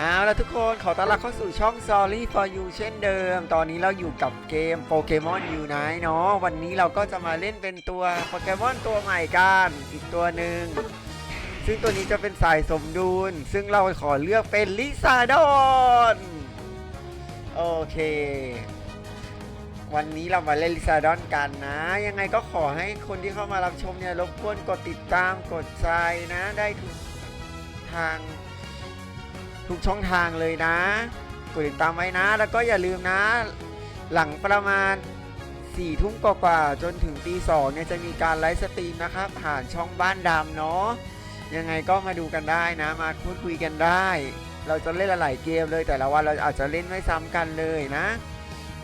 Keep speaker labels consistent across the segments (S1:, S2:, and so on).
S1: เอาละทุกคนขอต้อนรับเข้าสู่ช่อง Sorry for You เช่นเดิม ตอนนี้เราอยู่กับเกมโปเกมอนยูไนเนาะวันนี้เราก็จะมาเล่นเป็นตัวโปเกมอนตัวใหม่กันอีกตัวหนึ่งซึ่งตัวนี้จะเป็นสายสมดุล ซึ่งเราขอเลือกเป็นลิซาดอนโอเค วันนี้เรามาเล่นลิซาดอนกันนะ ยังไงก็ขอให้คนที่เข้ามารับชมเนี่ยรบกวนกดติดตามกดใจนะได้ทุกทาง ทุกช่องทางเลยนะ กดติดตามไว้นะ แล้วก็อย่าลืมนะ หลังประมาณ4ี่ทุ่มกว่าๆจนถึงตีสองเนี่ยจะมีการไลฟ์สตรีมนะครับผ่านช่องบ้านดำเนาะยังไงก็มาดูกันได้นะ มาพูดคุยกันได้ เราจะเล่นหลายเกมเลยแต่ละวันเราอาจจะเล่นไม่ซ้ำกันเลยนะ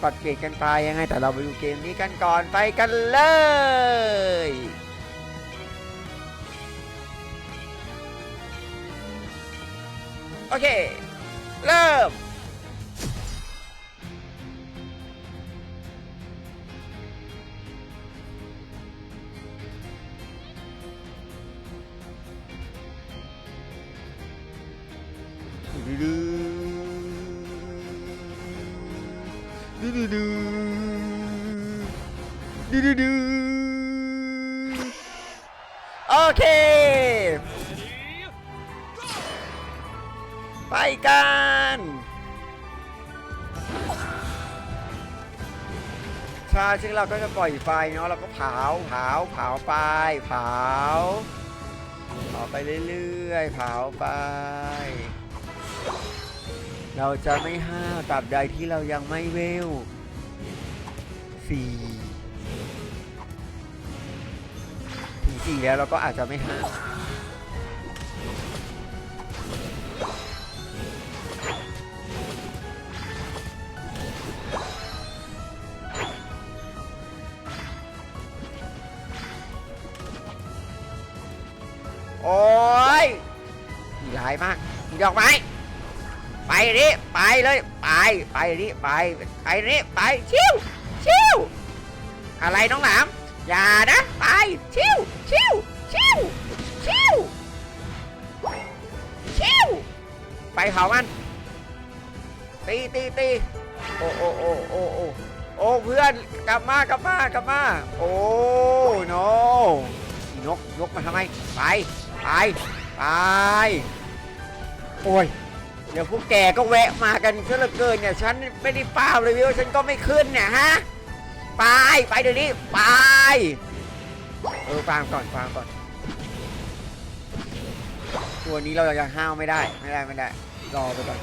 S1: ปัดเปลี่ยนกันไปยังไงแต่เราไปดูเกมนี้กันก่อนไปกันเลย อเค เริ่มดูดูดู ไปกันใช่ซึ่งเราก็จะปล่อยไฟเนาะเราก็เผาเผาเผาไปเผาเผาไปเรื่อยๆเผาไป เราจะไม่ห้าวตราบใดที่เรายังไม่เวลสี่ถึงสี่แล้วเราก็อาจจะไม่ห้าว โอ้ยร้ายมากมีดอกไม้ไปดิไปเลยไปไปดิไปไปดิไปชิวชิวอะไรน้องหลามอย่านะไปชิวชิวชิวชิวชิวไปเผามันตีตีตีโอ้โอ้โอ้โอ้โอ้โอ้เพื่อนกลับมากลับมากลับมาโอ้โนนกนกมาทำไมไป ไปไปโอ้ยเดี๋ยวพวกแกก็แวะมากันซะเหลือเกินเนี่ยฉันไม่ได้เป้าเลยวิวฉันก็ไม่ขึ้นเนี่ยฮะไปไปเดี๋ยวนี้ไปเออฟังก่อนฟังก่อน ตัวนี้เราจะห้าวไม่ได้ไม่ได้ไม่ได้รอไปก่อน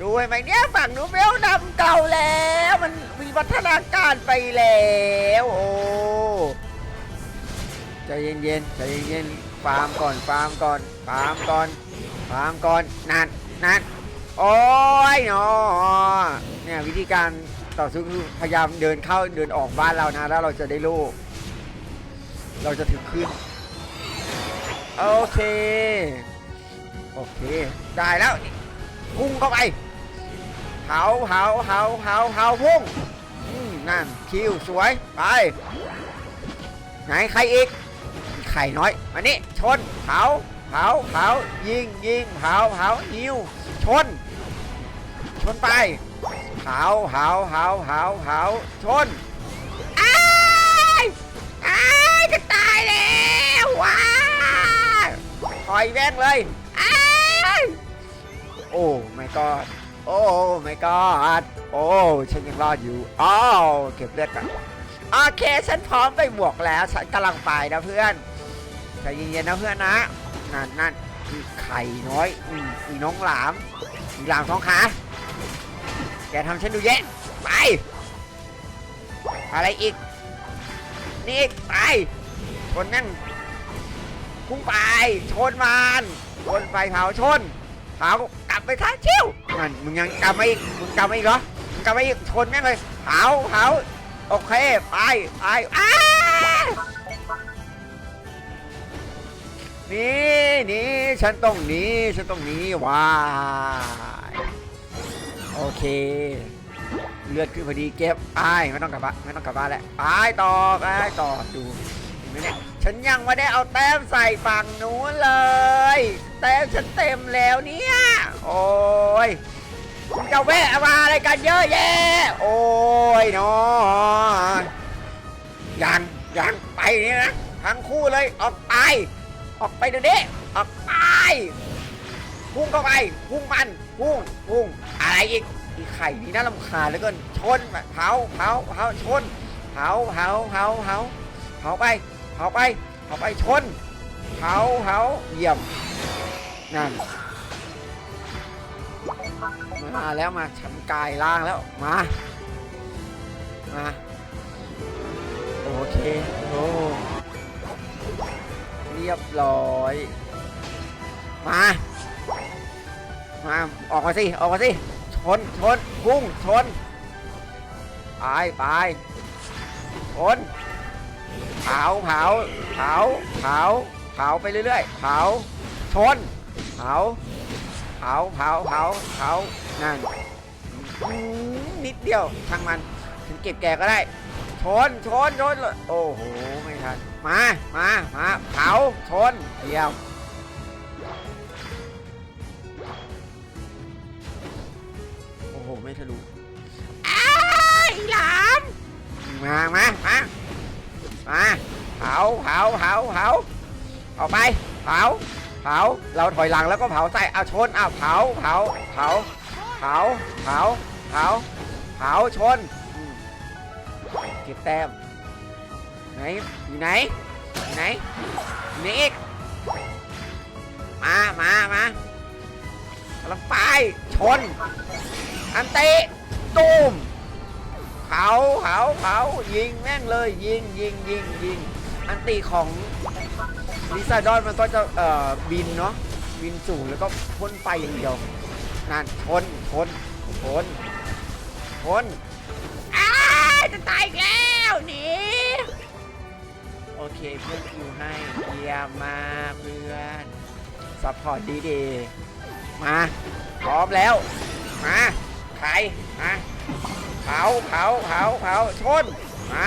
S1: ดูไว้ไหมเนี่ยฝั่งนู้นเบลดำเก่าแล้ว มันมีวัฒนาการไปแล้ว โอ้ใจเย็นๆใจเย็นๆ ฟาร์มก่อนฟาร์มก่อนฟาร์มก่อนฟาร์มก่อนนั่นนั่นโอ้ยเนาะเนี่ยวิธีการต่อสู้คือพยายามเดินเข้าเดินออกบ้านเรานะแล้วเราจะได้โล่เราจะถึงขึ้นโอเค โอเค ได้แล้วพุ่งเข้าไปเผาเผาเผาเผาเผาพุ่งนั่นคิวสวยไปไหนใครอีก ไข่น้อยมานี่ชนเผาเผาเผายิงยิงเผาเผายิวชน ชนไปเผาเผาเผาเผาเผาชนอ้ายอ้ายจะตายแล้วว้ายถอยแว่งเลยอ้ายโอ้ไม่กอดโอ้ไม่กอดโอ้ฉันยังรอดอยู่อ้าวเก็บเลือดกันโอเค ฉันพร้อมไปบวกแล้ว ฉันกำลังไปนะเพื่อน ใจเย็นๆนะเพื่อนนะนั่นนั่นอีไข่น้อยอีอีน้องหลามอีหลามท้องขาแกทำฉันดูแย่ไป อะไรอีก นี่อีกไปชนนั่งพุ่งไป ชนมันชนไปเผาชนเผากลับไปท้าชิวนั่นมึงยังกลับมาอีกมึงกลับมาอีกเหรอมึงกลับมาอีกชนแม่งเลยเผาเผาโอเค ไปไปอ้า นี่นี่ฉันต้องหนีฉันต้องหนีว้ายโอเค เลือดขึ้นพอดีเก็บไปไม่ต้องกลับบ้านไม่ต้องกลับบ้านแล้วไปต่อไปต่อดูเห็นไหมเนี่ยฉันยังไม่ได้เอาแต้มใส่ฝั่งนู้นเลย แต้มฉันเต็มแล้วเนี่ยโอ้ยคุณจะแวะมาอะไรกันเยอะแยะโอ้ยนาะยังยังไปนี่นะทั้งคู่เลยออกไป ออกไปเดี๋ยวนี้ออกไปพุ่งเข้าไปพุ่งมันพุ่งพุ่งอะไรอีกอีไข่นี่น่ารำคาญเหลือเกินชนเผาเผาเผาชนเผาเผาเผาเผาเผาไปเผาไปเผาไปชนเผาเผาเยี่ยมนั่นมาแล้วมาฉันกายล่างแล้วมามาโอเคโอ้ เรียบร้อย มา มาออกมาสิ ออกมาสิ ชน ชน พุ่ง ชน ไปไปชนเผาเผาเผาเผาเผาไปเรื่อยๆเผาชนเผาเผาเผาเผาเผานั่นนิดเดียวช่างมัน ถึงเก็บแกก็ได้ ชนชนชนเลยโอ้โหไม่ทันมามามาเผาชนเยี่ยมโอ้โหไม่ทะลุอ้ายหลามมามามามาเผาเผาเผาเผาเอาไปเผาเผาเราถอยหลังแล้วก็เผาใส่เอาชนเอาเผาเผาเผาเผาเผาเผาเผาชน ก็บแต้มไหนอยู่ไหนอยู่ไหนอยู่ไหนอีกมามามากำลังไปชน อันเตะตูมเผาเผาเผายิงแม่งเลยยิงยิงยิงยิงอันตีของลิซาดอนมันก็จะเอ่อบินเนาะบินสูงแล้วก็พ่นไฟอย่างเดียวนั่นชนชนชนชนาจะตายอีกแล้วหนีโอเคเพื่อนคิวให้เยี่ยมมากเพื่อนซัพพอร์ตดีๆมาพร้อมแล้วมาใครมาเผาเผาเผาเผาชนมา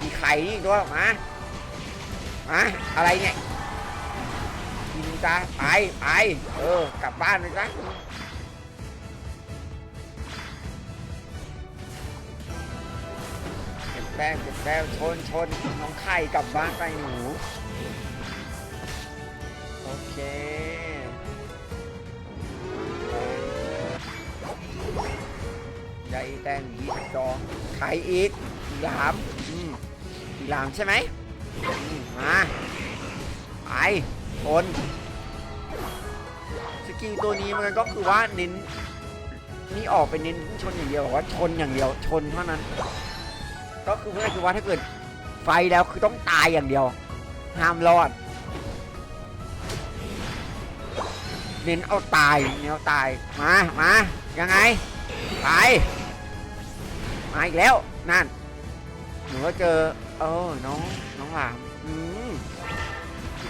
S1: มีไข่นี่อีกด้วยมามาอะไรเนี่ยกินจ้าไปไปเออกลับบ้านเลยจ้ะ แป้งเก็บแป้งชนชนน้องไข่กลับบ้านไปหนู โอเคใยแตงยีสจองไข่อีกหลามอืมหลามใช่ไหมมาไปชนสกิลตัวนี้มันก็คือว่าเน้นนี่ออกไปเน้นชนอย่างเดียวว่าชนอย่างเดียวชนเท่านั้น ก็คือเพื่อคือว่าถ้าเกิดไฟแล้วคือต้องตายอย่างเดียว ห้ามรอด เน้นเอาตายเน้นเอาตาย มามายังไง ไป มาอีกแล้ว นั่น หนูก็เจอ เออ น้อง น้องหลามอืม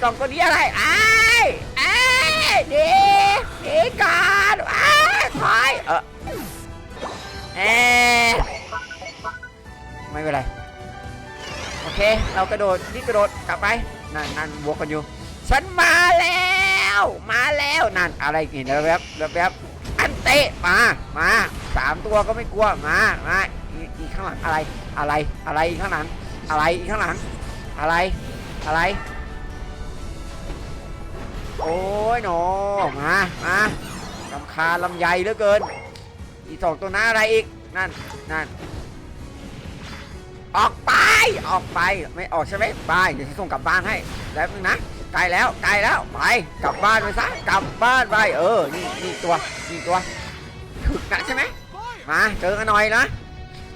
S1: กล่องตัวนี้อะไรไอ้ไอ้ดีดีกันไอ้ถอย เออเอ๊ ไม่เป็นไร โอเค เรากระโดดนี่กระโดดกลับไป นั่นนั่นบวกกันอยู่ ฉันมาแล้ว มาแล้ว นั่นอะไรเห็นแล้วแวบแวบแวบอันเตะมา มาสามตัวก็ไม่กลัว มา มาอีกข้างหลังอะไร อะไร อะไรอีกข้างหลัง อะไรอีกข้างหลัง อะไร อะไร โอ้ยหนอมา มาลำคาลำไยเหลือเกิน อีสองตัวหน้าอะไรอีก นั่น นั่น ออกไป ออกไป ไม่ออกใช่ไหมไป เดี๋ยวฉันส่งกลับบ้านให้ แล้วนึงนะไกลแล้วไกลแล้วไป กลับบ้านไปซะ กลับบ้านไป เออ นี่นี่ตัวนี่ตัวถึกนะใช่ไหมมาเจอกันหน่อยนะ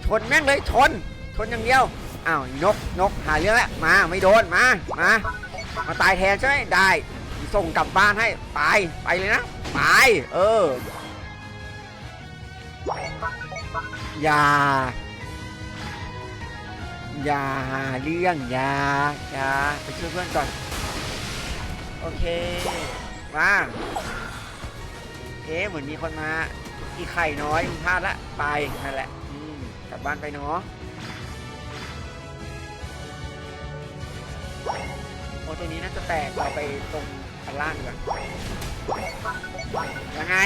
S1: ชนแม่งเลยชน ชนอย่างเดียว อ้าวนกนกหาเรื่องแล้วมาไม่โดน มา มา มาตายแทนใช่ไหมได้ ส่งกลับบ้านให้ ไป ไปเลยนะ ไป เออ อย่า อย่าหาเรื่องอย่าอย่าไปช่วยเพื่อนก่อน โอเค มาเอ๊ะเหมือนมีคนมา อีไข่น้อยมึงพลาดละ ไป นั่นแหละกลับบ้านไปเนาะโอ้ตัวนี้น่าจะแตกเราไปตรงพันล่างดีกว่ายังไง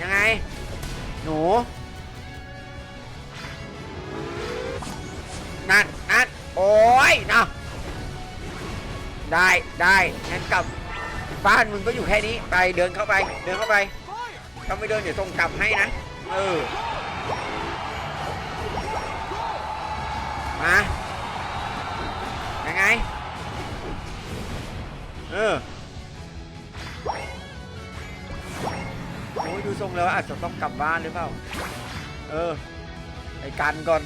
S1: ยังไง หนู นะ ได้ได้งั้นกลับบ้านมึงก็อยู่แค่นี้ไปเดินเข้าไป เดินเข้าไปถ้าไม่เดินเดี๋ยวส่งกลับให้นะเออมายังไงเออโอ้ยดูทรงแล้วอาจจะต้องกลับบ้านหรือเปล่า เออ ไปกันก่อน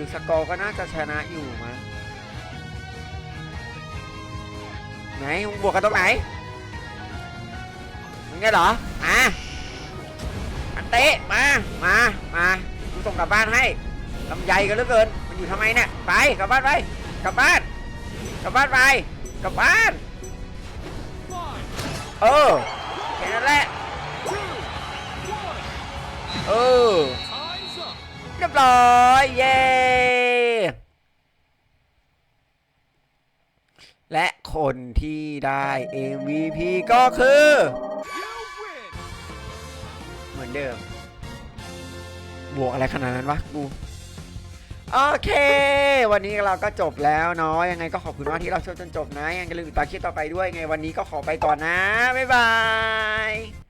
S1: ดูสกอร์ก็น่าจะชนะอยู่มั้งไหนมึงบวกกันตรงไหนมึงไงเหรอมาอันเตะมามามากูส่งกลับบ้านให้ลำใหญ่กันเหลือเกินมันอยู่ทำไมเนี่ยไปกลับบ้านไปกลับบ้านกลับบ้านไปกลับบ้านเออแค่นั้นแหละเออ เรียบร้อย เย้และคนที่ได้ MVP ก็คือ เหมือนเดิม บวกอะไรขนาดนั้นวะกูโอเค วันนี้เราก็จบแล้วเนาะยังไงก็ขอบคุณมากที่เราชมจนจบนะยังอย่าลืมติดตามคลิปต่อไปด้วยไงวันนี้ก็ขอไปก่อนนะ บ๊ายบาย